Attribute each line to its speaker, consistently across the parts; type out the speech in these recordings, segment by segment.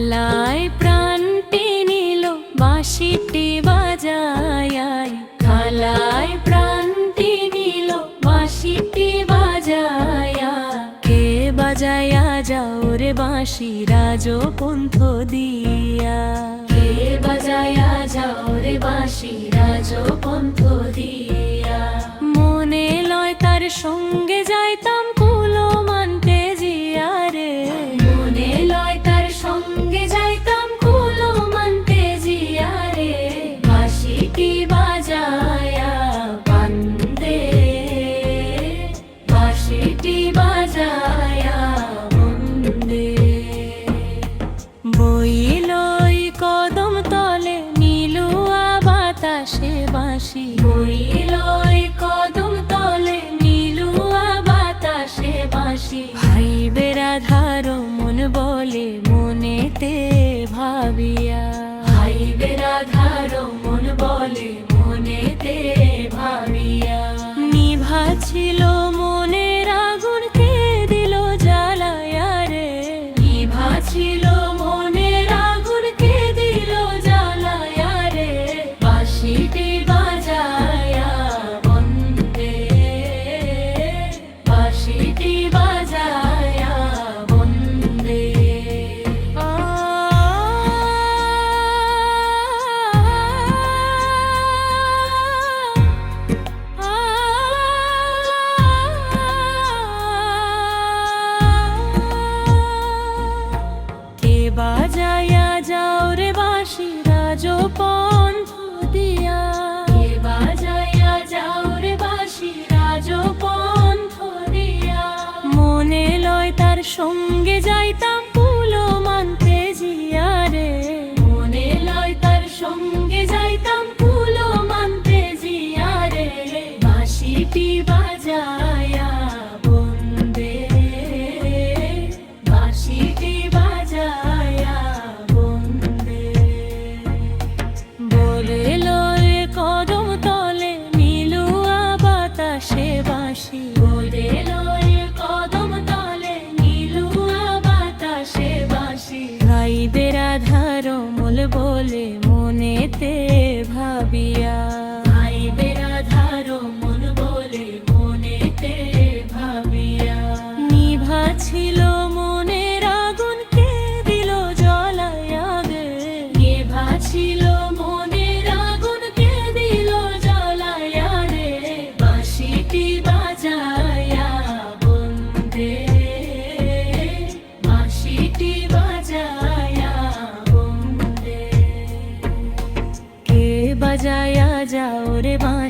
Speaker 1: থালায় প্রাণ নিল বাঁশিটি বাজায় থালায় প্রাণ টেনিল বাঁশিটি বাজায় কে বাজায়া যাও রে বাঁশি রাজো পন্থ দিয়া। কে বাজায়া যাও রে বাঁশি রাজো দিয়া। মনে লয় তার সঙ্গে যাইতাম ते भावी সঙ্গে যাইতাম বলে মনেতে ভাবিয়া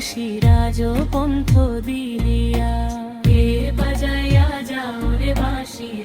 Speaker 1: সিরাজ পন্থ দিলিয়া কে বাজাইয়া যাও রে বাঁশিরা।